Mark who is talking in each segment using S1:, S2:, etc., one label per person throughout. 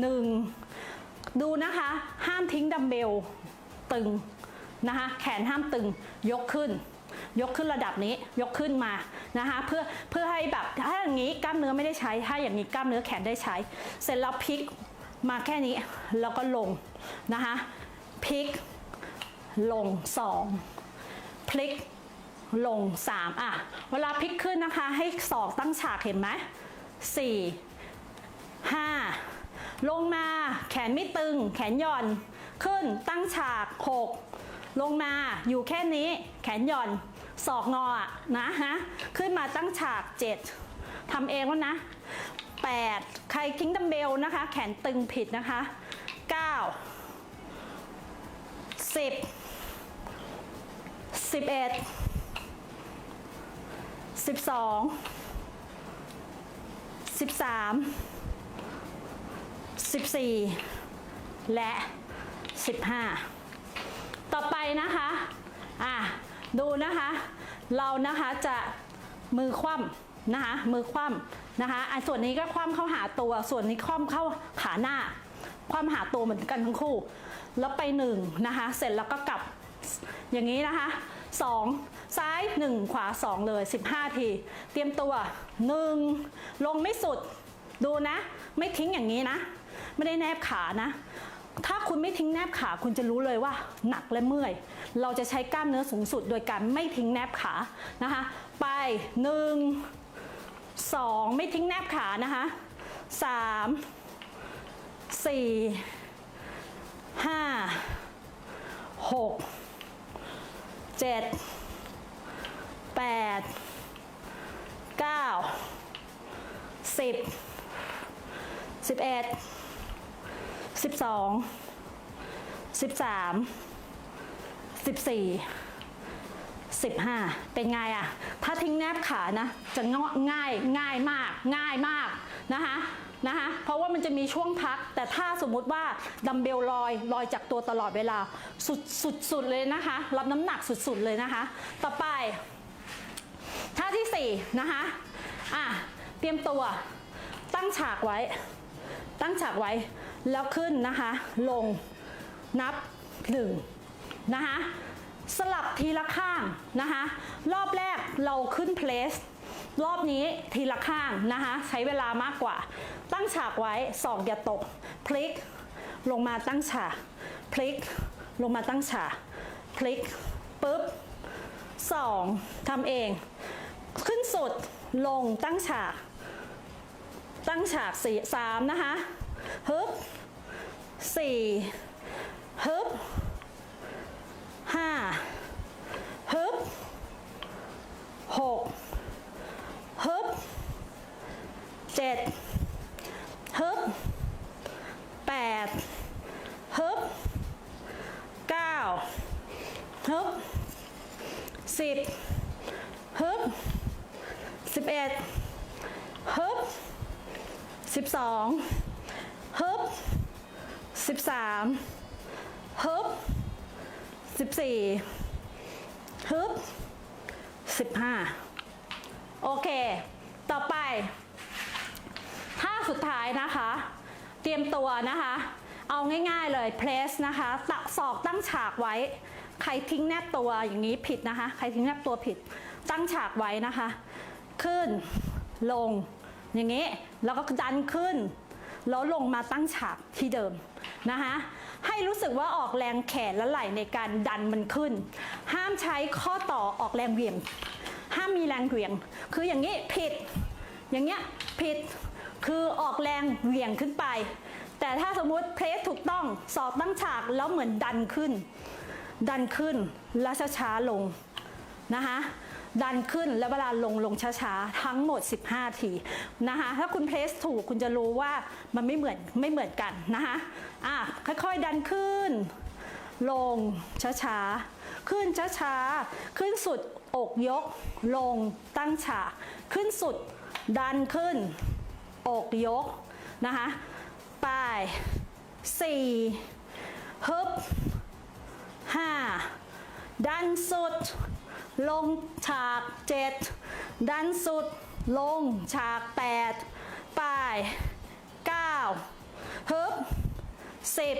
S1: หนึ่งดูนะคะ ห้ามทิ้งดัมเบลตึงนะคะ แขนห้ามตึงยกขึ้น ยกขึ้นระดับนี้ยกขึ้นมานะคะเพื่อเพื่อให้แบบถ้าอย่างนี้กล้ามเนื้อไม่ได้ใช้ถ้าอย่างนี้กล้ามเนื้อแขนได้ใช้ เสร็จแล้วพลิกมาแค่นี้แล้วก็ลงนะคะพลิกลงสองพลิกลงสามอะเวลาพลิกขึ้นนะคะให้ศอกตั้งฉากเห็นไหมสี่ห้า ลงมาแขนไม่ตึง แขนหย่อน ขึ้นตั้งฉากหกลงมาอยู่แค่นี้ แขนหย่อนศอกงออะนะฮะขึ้นมาตั้งฉากเจ็ดทำเองแล้วนะ8ใครทิ้งดัมเบลนะคะ แขนตึงผิดนะคะ9 10 11 12 13 14 และ 15 ต่อไปนะคะอะดูนะคะ เรานะคะจะมือคว่ำนะคะมือคว่ำนะคะอันส่วนนี้ก็คว่ำเข้าหาตัว ส่วนนี้คว่ำเข้าขาหน้า คว่ำหาตัวเหมือนกันทั้งคู่ แล้วไปหนึ่งนะคะ เสร็จแล้วก็กลับอย่างนี้นะคะสองซ้ายหนึ่งขวาสองเลย 15 ที เตรียมตัวหนึ่งลงไม่สุด ดูนะ ไม่ทิ้งอย่างนี้นะ ไม่ได้แนบขานะ ถ้าคุณไม่ทิ้งแนบขาคุณจะรู้เลยว่า หนักและเมื่อย เราจะใช้กล้ามเนื้อสูงสุด โดยการไม่ทิ้งแนบขานะคะ ไปหนึ่งสองไม่ทิ้งแนบขานะคะสามสี่ห้าหกเจ็ดแปดเก้าสิบสิบเอ็ด สิบสองสิบสามสิบสี่สิบห้าเป็นไงอะถ้าทิ้งแนบขานะ จะงอง่ายง่ายมาก ง่ายมากนะคะนะคะเพราะว่ามันจะมีช่วงพัก แต่ถ้าสมมุติว่าดัมเบลลอยลอยจากตัวตลอดเวลา สุดสุดสุดเลยนะคะ รับน้ำหนักสุดๆเลยนะคะ ต่อไปท่าที่สี่นะคะอะเตรียมตัวตั้งฉากไว้ ตั้งฉากไว้ แล้วขึ้นนะคะ ลงนับหนึ่งนะคะสลับทีละข้างนะคะ รอบแรกเราขึ้นเพลสรอบนี้ทีละข้างนะคะ ใช้เวลามากกว่า ตั้งฉากไว้ศอกอย่าตก พลิก ลงมาตั้งฉาก พลิก ลงมาตั้งฉาก พลิกปุ๊บสองทำเอง ขึ้นสุดลงตั้งฉาก ตั้งฉากสี่สามนะคะ ฮึบสี่ฮึบห้าฮึบหกฮึบเจ็ดฮึบแปดฮึบเก้าฮึบสิบฮึบสิบเอ็ดฮึบสิบสอง ฮึบสิบสามฮึบสิบสี่ฮึบสิบห้าโอเค ต่อไปท่าสุดท้ายนะคะ เตรียมตัวนะคะ เอาง่ายๆเลยเพลสนะคะตักศอกตั้งฉากไว้ ใครทิ้งแนบตัวอย่างนี้ผิดนะคะ ใครทิ้งแนบตัวผิด ตั้งฉากไว้นะคะ ขึ้นลงอย่างนี้ แล้วก็ดันขึ้น แล้วลงมาตั้งฉากที่เดิมนะคะให้รู้สึกว่าออกแรงแขนและไหล่ในการดันมันขึ้น ห้ามใช้ข้อต่อออกแรงเหวี่ยง ห้ามมีแรงเหวี่ยง คืออย่างนี้ผิด อย่างเงี้ยผิด คือออกแรงเหวี่ยงขึ้นไป แต่ถ้าสมมุติเพลสถูกต้องสอบตั้งฉากแล้วเหมือนดันขึ้น ดันขึ้นแล้วช้าๆลงนะคะ ดันขึ้นแล้วเวลาลงลงช้าๆ ทั้งหมด 15 ทีนะคะถ้าคุณเพลสถูกคุณจะรู้ว่ามันไม่เหมือนไม่เหมือนกันนะคะอะค่อยๆดันขึ้น ลงช้าๆ ขึ้นช้าๆ ขึ้นสุดอกยก ลงตั้งฉากขึ้นสุดดันขึ้น อกยกนะคะไปสี่ฮึบห้าดันสุด ลงฉากเจ็ดดันสุด ลงฉากแปดไปเก้าฮึบสิบ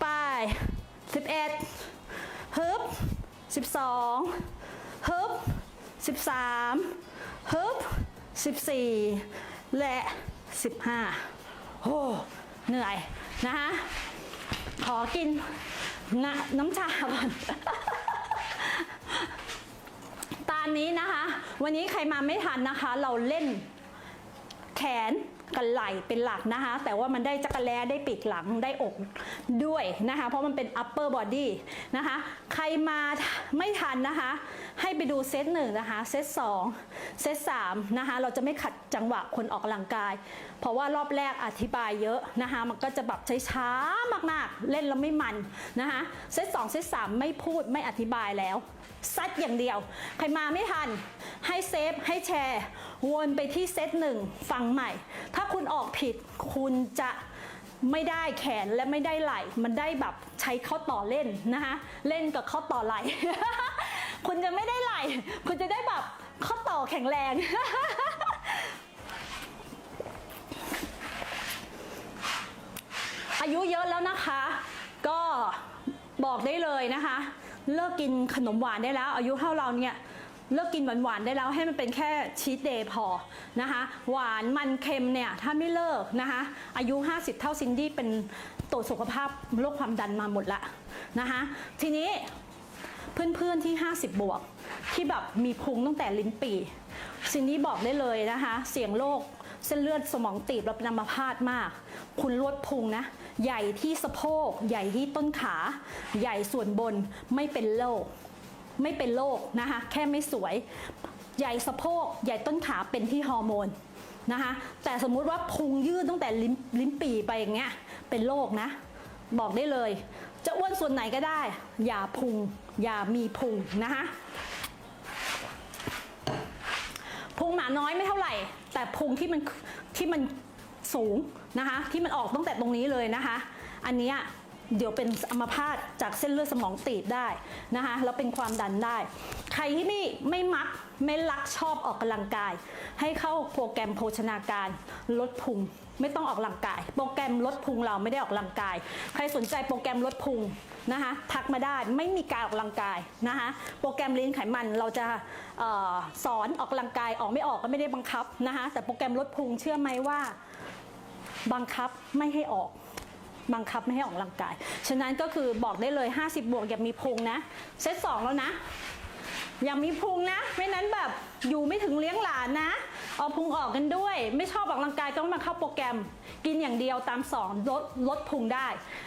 S1: ไปสิบเอ็ดฮึบสิบสองฮึบสิบสามฮึบสิบสี่และสิบห้าโอ้เหนื่อยนะคะขอกินนน้ำชาก่อน ตอนนี้นะคะ วันนี้ใครมาไม่ทันนะคะ เราเล่นแขนกับไหลเป็นหลักนะคะ แต่ว่ามันได้จักรแล้ได้ปีกหลังได้อกด้วยนะคะ เพราะมันเป็น upper body นะคะ ใครมาไม่ทันนะคะ ให้ไปดูเซตหนึ่งนะคะ เซตสองเซตสามนะคะ เราจะไม่ขัดจังหวะคนออกกำลังกาย เพราะว่ารอบแรกอธิบายเยอะนะคะ มันก็จะแบบช้าๆมากๆ เล่นแล้วไม่มันนะคะ เซตสองเซตสามไม่พูดไม่อธิบายแล้ว ซัดอย่างเดียว ใครมาไม่ทัน ให้เซฟ ให้แชร์ วนไปที่เซตหนึ่งฟังใหม่ ถ้าคุณออกผิดคุณจะไม่ได้แขนและไม่ได้ไหล่ มันได้แบบใช้ข้อต่อเล่นนะคะเล่นกับข้อต่อไหล่ คุณจะไม่ได้ไหล่ คุณจะได้แบบข้อต่อแข็งแรงอายุเยอะแล้วนะคะ ก็บอกได้เลยนะคะ เลิกกินขนมหวานได้แล้ว อายุเท่าเราเนี่ยเลิกกินหวานๆได้แล้วให้มันเป็นแค่ชีตเดย์พอนะคะ หวานมันเค็มเนี่ยถ้าไม่เลิกนะคะ อายุ 50 เท่าซินดี้เป็นตรวจสุขภาพโรคความดันมาหมดละนะคะ ทีนี้เพื่อนๆที่ 50 บวก ที่แบบมีพุงตั้งแต่ลิ้นปีซินดี้บอกได้เลยนะคะ เสี่ยงโรค เส้นเลือดสมองตีบและเป็นอัมพาตมาก คุณลดพุงนะ ใหญ่ที่สะโพก ใหญ่ที่ต้นขา ใหญ่ส่วนบนไม่เป็นโรคไม่เป็นโรคนะคะ แค่ไม่สวย ใหญ่สะโพก ใหญ่ต้นขาเป็นที่ฮอร์โมนนะคะแต่สมมุติว่าพุงยืดตั้งแต่ลิ้นลิ้นปีไปอย่างเงี้ยเป็นโรคนะ บอกได้เลย จะอ้วนส่วนไหนก็ได้ อย่าพุง อย่ามีพุงนะคะ พุงหมาน้อยไม่เท่าไหร่ แต่พุงที่มันที่มันสูงนะคะ ที่มันออกตั้งแต่ตรงนี้เลยนะคะ อันนี้เดี๋ยวเป็นอัมพาตจากเส้นเลือดสมองตีบได้นะคะแล้วเป็นความดันได้ ใครที่ไม่ไม่มัก ไม่รักชอบออกกำลังกาย ให้เข้าโปรแกรมโภชนาการลดพุงไม่ต้องออกกำลังกาย โปรแกรมลดพุงเราไม่ได้ออกกำลังกาย ใครสนใจโปรแกรมลดพุงนะคะทักมาได้ไม่มีการออกกำลังกายนะคะโปรแกรมลีนไขมันเราจะออสอนออกกำลังกายออกไม่ออกก็ไม่ได้บังคับนะคะแต่โปรแกรมลดพุงเชื่อไหมว่า บังคับไม่ให้ออกบังคับไม่ให้ออกกำลังกาย ฉะนั้นก็คือบอกได้เลย 50 บวกอย่ามีพุงนะเซตสองแล้วนะ อย่ามีพุงนะ ไม่นั้นแบบอยู่ไม่ถึงเลี้ยงหลานนะ เอาพุงออกกันด้วย ไม่ชอบออกกำลังกายก็มาเข้าโปรแกรม กินอย่างเดียวตามสอนลดลดพุงได้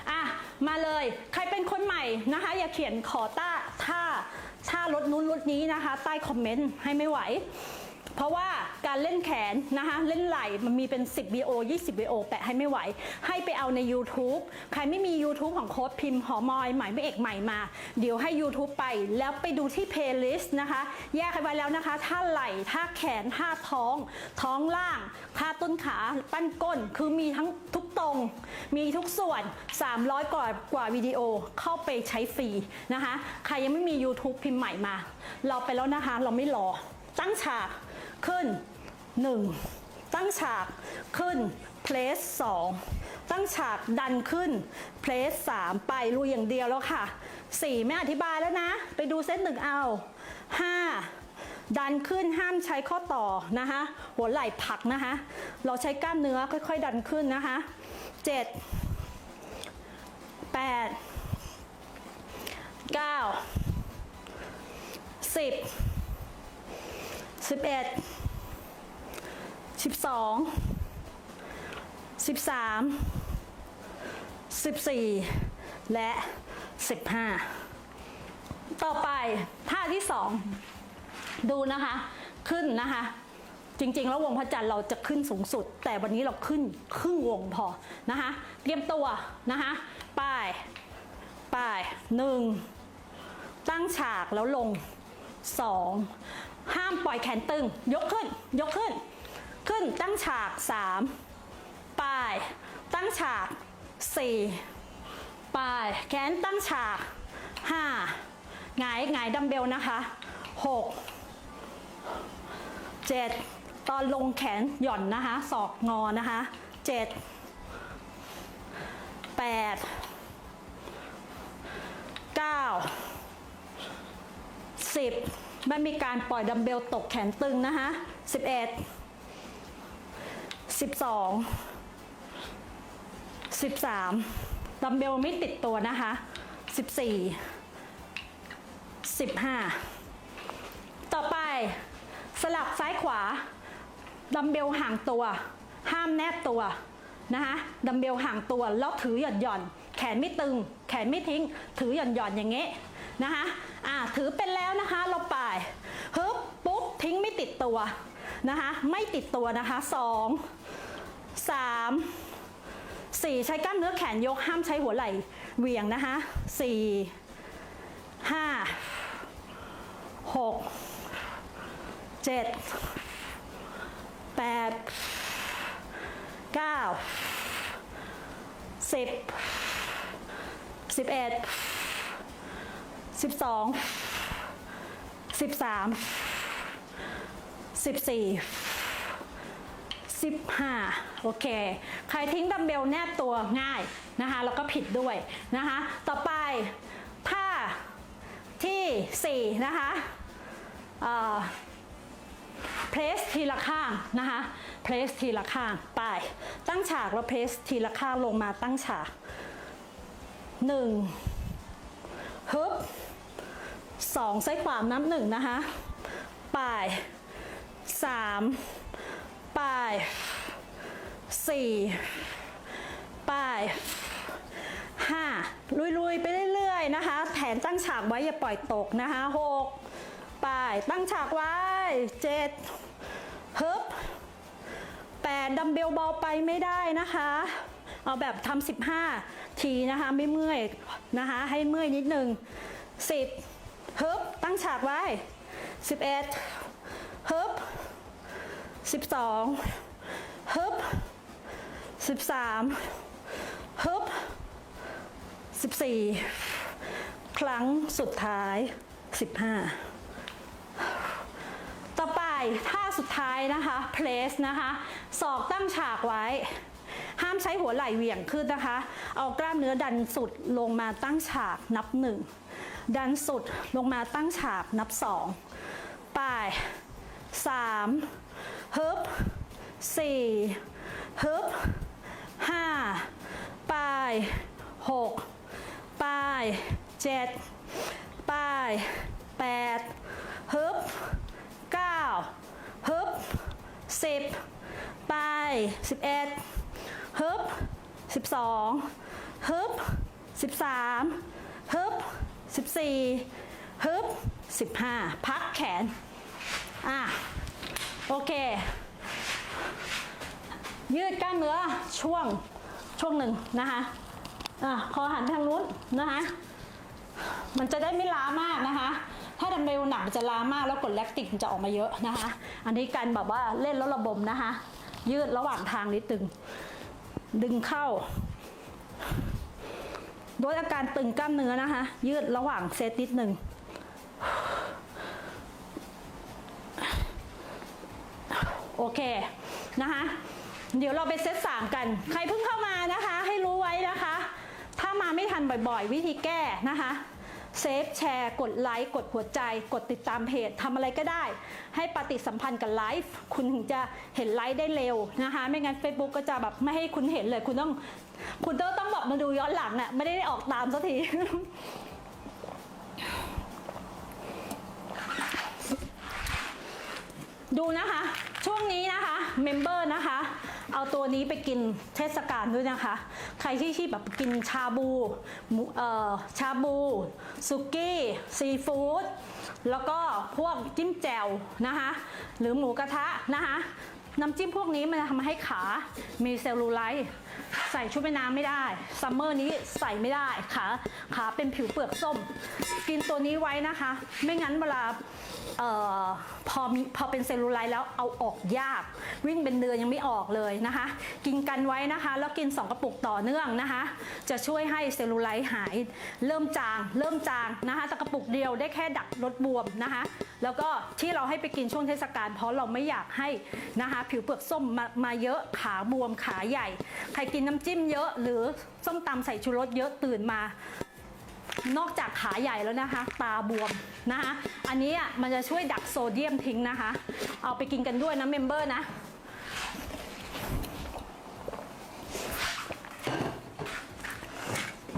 S1: อะมาเลย ใครเป็นคนใหม่นะคะ อย่าเขียนขอต้าท่าท่าลดนู้นลดนี้นะคะ ใต้คอมเมนต์ให้ไม่ไหว เพราะว่าการเล่นแขนนะคะเล่นไหล่มันมีเป็น 10 VO 20 VO แปะให้ไม่ไหว ให้ไปเอาใน YouTube ใครไม่มี YouTube ของโค้ดพิมพ์หอมอยใหม่ไม่เอกใหม่มา เดี๋ยวให้ YouTube ไปแล้วไปดูที่ playlist นะคะ แยกไว้แล้วนะคะ ท่าไหล่ท่าแขนท่าท้อง ท้องล่างท่าต้นขาปั้นก้นคือมีทั้งทุกตรง มีทุกส่วน 300 กว่ากว่าวิดีโอเข้าไปใช้ฟรีนะคะ ใครยังไม่มี YouTube พิมพ์ใหม่มา เราไปแล้วนะคะ เราไม่รอตั้งฉาก ขึ้น 1 ตั้งฉากขึ้นเพลส2ตั้งฉากดันขึ้นเพลส3ไปลุยอย่างเดียวแล้วค่ะ 4 ไม่อธิบายแล้วนะ ไปดูเซตหนึ่งเอา 5 ดันขึ้นห้ามใช้ข้อต่อนะคะ หัวไหล่ผักนะคะ เราใช้กล้ามเนื้อค่อยๆ ดันขึ้นนะคะ 7 8 9 10 สิบเอ็ดสิบสองสิบสามสิบสี่และสิบห้าต่อไปท่าที่สองดูนะคะ ขึ้นนะคะ จริงๆ แล้ววงพระจันทร์เราจะขึ้นสูงสุด แต่วันนี้เราขึ้นครึ่งวงพอนะคะ เตรียมตัวนะคะป้ายป้ายหนึ่งตั้งฉากแล้วลงสอง ห้ามปล่อยแขนตึง ยกขึ้น ยกขึ้น ขึ้นตั้งฉากสามป้าย ตั้งฉากสี่ป้าย แขนตั้งฉากห้าหงายหงายดัมเบลนะคะหกเจ็ดตอนลงแขนหย่อนนะคะ ศอกงอนะคะเจ็ดแปดเก้าสิบ ไม่มีการปล่อยดัมเบลตกแขนตึงนะคะสิบเอ็ดสิบสองสิบสามดัมเบลไม่ติดตัวนะคะสิบสี่สิบห้าต่อไปสลับซ้ายขวา ดัมเบลห่างตัว ห้ามแนบตัวนะคะดัมเบลห่างตัวแล้วถือหย่อนหย่อนแขนไม่ตึง แขนไม่ทิ้ง ถือหย่อนหย่อนอย่างเงี้ย นะคะอ่าถือเป็นแล้วนะคะเราไปฮึบปุ๊บทิ้งไม่ติดตัวนะคะไม่ติดตัวนะคะสองสามสี่ใช้กล้ามเนื้อแขนยกห้ามใช้หัวไหล่เหวี่ยงนะคะสี่ห้าหกเจ็ดแปดเก้าสิบสิบเอ็ด สิบสองสิบสามสิบสี่สิบห้าโอเค ใครทิ้งดัมเบลแนบตัวง่ายนะคะ แล้วก็ผิดด้วยนะคะ ต่อไปท่าที่4นะคะเอ่อเพรสทีละข้างนะคะเพรสทีละข้างไป ตั้งฉากแล้วเพรสทีละข้างลงมาตั้งฉากหนึ่ง ฮึบสองไซ้ขวามนับหนึ่งนะคะไปสามไปสี่ไปห้าลุยๆ ไปเรื่อยๆนะคะแขนตั้งฉากไว้อย่าปล่อยตกนะคะหกไปตั้งฉากไว้เจ็ดฮึบแปดดัมเบลเบาไปไม่ได้นะคะ เอาแบบทำสิบห้าทีนะคะ ไม่เมื่อยนะคะ ให้เมื่อยนิดนึงสิบฮึบตั้งฉากไว้สิบเฮึบสิบสองฮึบสิบสามฮึบสิบสี่ครั้งสุดท้ายสิบห้าต่อไปท่าสุดท้ายนะคะ place นะคะศอกตั้งฉากไว้ ห้ามใช้หัวไหล่เหวี่ยงขึ้นนะคะ เอากล้ามเนื้อดันสุดลงมาตั้งฉากนับหนึ่งดันสุดลงมาตั้งฉากนับสองไปสามฮึบสี่ฮึบห้าไปหกไปเจ็ดไปแปดฮึบเก้าฮึบสิบไปสิบเอ็ด ฮึบสิบสองฮึบสิบสามฮึบสิบสี่ฮึบสิบห้าพักแขน อะ โอเค ยืดกล้ามเนื้อช่วงช่วงหนึ่งนะคะ อะพอหันทางนู้นนะคะ มันจะได้ไม่ล้ามากนะคะ ถ้าดัมเบลหนักจะล้ามากแล้วกดแลคติกมันจะออกมาเยอะนะคะ อันนี้การแบบว่าเล่นแล้วระบมนะคะ ยืดระหว่างทางนิดตึง ดึงเข้า โดยอาการตึงกล้ามเนื้อนะคะ ยืดระหว่างเซตนิดหนึ่งโอเคนะคะ เดี๋ยวเราไปเซตสามกัน ใครเพิ่งเข้ามานะคะ ให้รู้ไว้นะคะ ถ้ามาไม่ทันบ่อยๆ วิธีแก้นะคะ เซฟแชร์ กดไลค์ กดหัวใจ กดติดตามเพจทำอะไรก็ได้ ให้ปฏิสัมพันธ์กับไลฟ์คุณถึงจะเห็นไลฟ์ได้เร็วนะคะ ไม่งั้น Facebook ก็จะแบบไม่ให้คุณเห็นเลย คุณต้อง คุณต้องต้องบอกมาดูย้อนหลังอะ่ะไม่ได้ออกตามสักที ดูนะคะ ช่วงนี้นะคะเมมเบอร์นะคะ เอาตัวนี้ไปกินเทศกาลด้วยนะคะ ใครที่ที่แบบกินชาบูเอ่อชาบูสุกี้ซีฟู้ดแล้วก็พวกจิ้มแจ่วนะคะ หรือหมูกระทะนะคะน้ำจิ้มพวกนี้มันทำให้ขามีเซลลูไลท์ ใส่ชุดว่ายน้ำไม่ได้ซัมเมอร์นี้ใส่ไม่ได้ขาขาเป็นผิวเปลือกส้ม กินตัวนี้ไว้นะคะ ไม่งั้นเวลาออพอมีพอเป็นเซลลูไลท์แล้วเอาออกยาก วิ่งเป็นเดือนยังไม่ออกเลยนะคะ กินกันไว้นะคะ แล้วกิน 2 กระปุกต่อเนื่องนะคะ จะช่วยให้เซลลูไลท์หายเริ่มจาง เริ่มจางนะคะแต่กระปุกเดียวได้แค่ดักลดบวมนะคะ แล้วก็ที่เราให้ไปกินช่วงเทศกาลเพราะเราไม่อยากให้นะคะ ผิวเปลือกส้มมามาเยอะขาบวมขาใหญ่ ใครกินน้ำจิ้มเยอะ หรือส้มตำใส่ชูรสเยอะตื่นมา นอกจากขาใหญ่แล้วนะคะ ตาบวมนะคะ อันนี้มันจะช่วยดักโซเดียมทิ้งนะคะ เอาไปกินกันด้วยนะเมมเบอร์นะ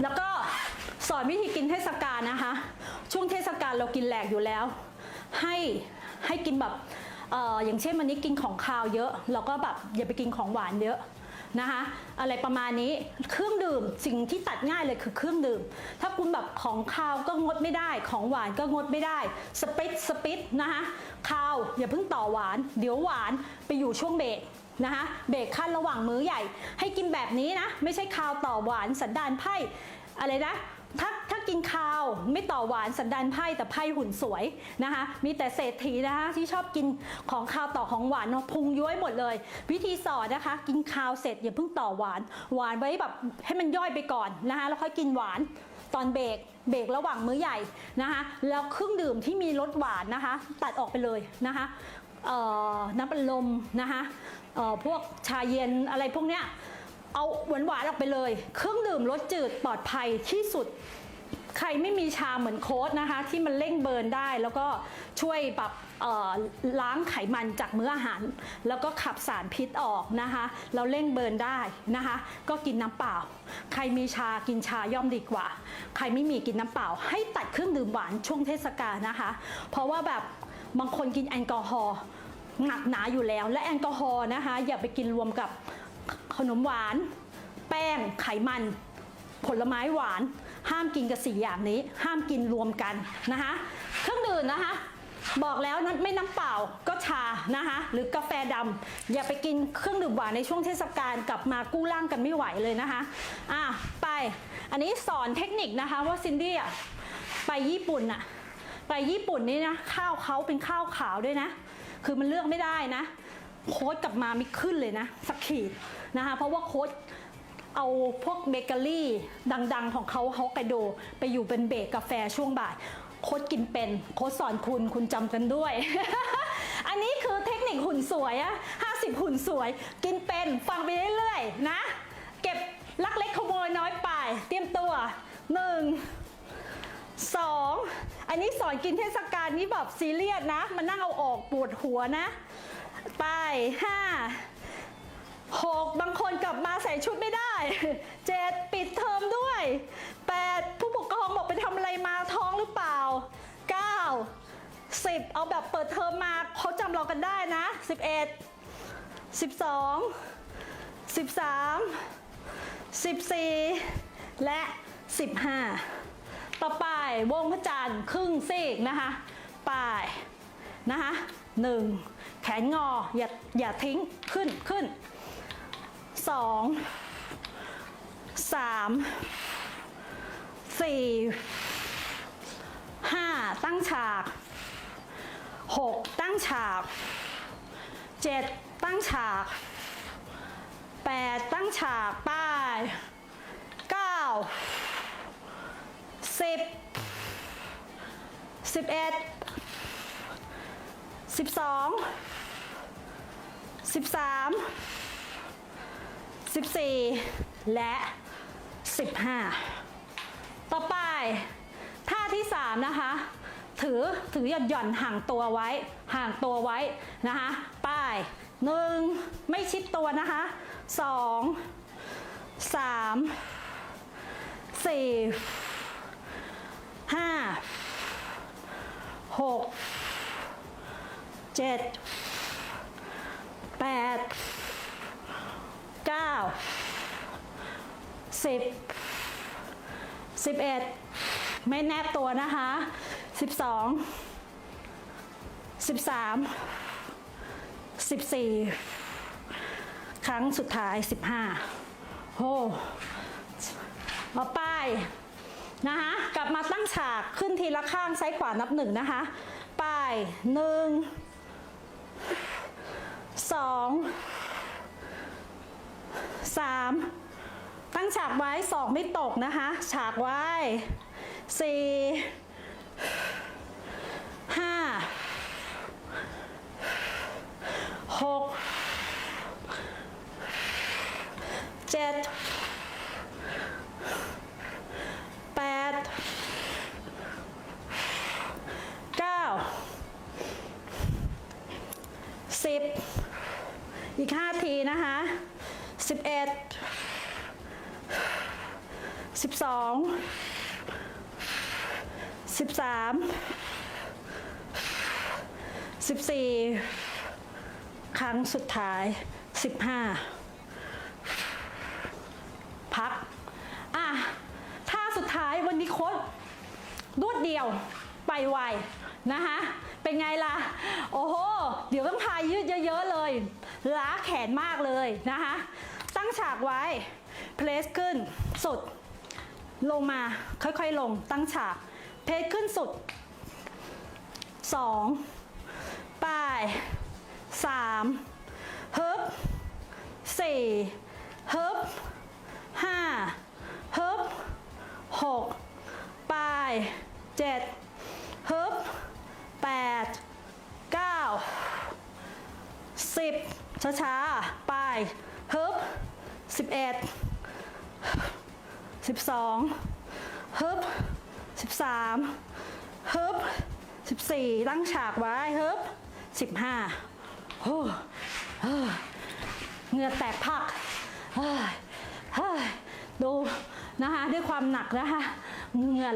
S1: แล้วก็สอนวิธีกินเทศกาลนะคะ ช่วงเทศกาลเรากินแหลกอยู่แล้ว ให้ให้กินแบบอออย่างเช่นวันนี้กินของคาวเยอะ เราก็แบบอย่าไปกินของหวานเยอะ นะคะ อะไรประมาณนี้เครื่องดื่มสิ่งที่ตัดง่ายเลยคือเครื่องดื่ม ถ้าคุณแบบของคาวก็งดไม่ได้ ของหวานก็งดไม่ได้สปิตสปิตนะคะคาวอย่าเพิ่งต่อหวาน เดี๋ยวหวานไปอยู่ช่วงเบรกนะคะเบรกขั้นระหว่างมื้อใหญ่ ให้กินแบบนี้นะ ไม่ใช่คาวต่อหวานสันดานไพ่อะไรนะ ถ้าถ้ากินคาวไม่ต่อหวานสันดานไพ่แต่ไพ่หุ่นสวยนะคะ มีแต่เศรษฐีนะคะที่ชอบกินของคาวต่อของหวานเนาะพุงย้วยหมดเลย วิธีสอนนะคะ กินคาวเสร็จอย่าเพิ่งต่อหวาน หวานไว้แบบให้มันย่อยไปก่อนนะคะแล้วค่อยกินหวานตอนเบรกเบรกระหว่างมื้อใหญ่นะคะแล้วเครื่องดื่มที่มีรสหวานนะคะ ตัดออกไปเลยนะคะน้ำบัลลมนะคะพวกชาเย็นอะไรพวกเนี้ย เอาหวานหวานออกไปเลย เครื่องดื่มรสจืดปลอดภัยที่สุด ใครไม่มีชาเหมือนโค้ดนะคะ ที่มันเร่งเบิร์นได้แล้วก็ช่วยแบบล้างไขมันจากมื้ออาหาร แล้วก็ขับสารพิษออกนะคะ เราเร่งเบิร์นได้นะคะ ก็กินน้ำเปล่า ใครมีชากินชาย่อมดีกว่า ใครไม่มีกินน้ำเปล่า ให้ตัดเครื่องดื่มหวานช่วงเทศกาลนะคะ เพราะว่าแบบบางคนกินแอลกอฮอล์หนักหนาอยู่แล้ว และแอลกอฮอล์นะคะ อย่าไปกินรวมกับ ขนมหวาน แป้งไขมัน ผลไม้หวาน ห้ามกินกับสี่อย่างนี้ ห้ามกินรวมกันนะคะเครื่องดื่มนะคะบอกแล้วนั้นไม่น้ำเปล่าก็ชานะคะหรือกาแฟดำอย่าไปกินเครื่องดื่มหวานในช่วงเทศกาลกลับมากู้ร่างกันไม่ไหวเลยนะคะอะไปอันนี้สอนเทคนิคนะคะว่าซินดี้อะไปญี่ปุ่นอะไปญี่ปุ่นนี่นะข้าวเขาเป็นข้าวขาวด้วยนะ คือมันเลือกไม่ได้นะ โค้ดกลับมาไม่ขึ้นเลยนะสักขีด นะคะเพราะว่าโค้ดเอาพวกเบเกอรี่ดัง ๆ ของเขาฮอกไกโด ไปอยู่เป็นเบรกกาแฟช่วงบ่ายโค้ดกินเป็นโค้ดสอนคุณคุณจำกันด้วย อันนี้คือเทคนิคหุ่นสวยอะ50 หุ่นสวย กินเป็นฟังไปเรื่อยๆนะ เก็บลักเล็กขโมยน้อยไป เตรียมตัว1สองอันนี้สอนกินเทศกาลนี้แบบซีเรียสนะ มันนั่งเอาออกปวดหัวนะ ไปห้าหกบางคนกลับมาใส่ชุดไม่ได้เจ็ดปิดเทอมด้วยแปดผู้ปกครองบอกไปทำอะไรมาท้องหรือเปล่าเก้าสิบเอาแบบเปิดเทอมมาเขาจำเรากันได้นะสิบเอ็ดสิบสองสิบสามสิบสี่และสิบห้าต่อไปวงพระจันทร์ครึ่งซีกนะคะไปนะคะหนึ่งแขนงออย่าอย่าทิ้งขึ้นขึ้น สองสามสี่ห้าตั้งฉากหกตั้งฉากเจ็ดตั้งฉากแปดตั้งฉากป้ายเก้าสิบสิบเอ็ดสิบสองสิบสาม สิบสี่และสิบห้าต่อไปท่าที่สามนะคะ ถือถือหย่อนหย่อนห่างตัวไว้ ห่างตัวไว้นะคะป้ายหนึ่งไม่ชิดตัวนะคะสองสามสี่ห้าหกเจ็ดแปด เก้าสิบสิบเอ็ดไม่แนบตัวนะคะสิบสองสิบสามสิบสี่ครั้งสุดท้ายสิบห้าโอ้มาป้ายนะคะกลับมาตั้งฉากขึ้นทีละข้างซ้ายขวานับหนึ่งนะคะป้ายหนึ่งสอง สามตั้งฉากไว้สองไม่ตกนะคะ ฉากไว้สี่ห้าหกเจ็ดแปดเก้าสิบอีกห้าทีนะคะ สิบเอ็ดสิบสองสิบสามสิบสี่ครั้งสุดท้ายสิบห้าพัก อะท่าสุดท้ายวันนี้โค้ดรวดเดียวไปไวนะคะ เป็นไงล่ะ โอ้โห เดี๋ยวต้องพายยืดเยอะๆเลย ล้าแขนมากเลยนะคะ ตั้งฉากไว้ เพลสขึ้น สุด ลงมาค่อยๆลง ตั้งฉาก เพลสขึ้นสุด 2 ไป 3ฮึบ4ฮึบ5ฮึบ6ไป 7 สิบช้าๆปฮึบสิบเอ็ดสิบสองฮึบสิบสามฮึบสิบสี่ตั้งฉากไว้ฮึบสิบห้าโอ้เฮ้อเหงื่อแตกพักเฮ้ยเฮ้ยดูนะคะด้วยความหนักนะคะเหงื่อ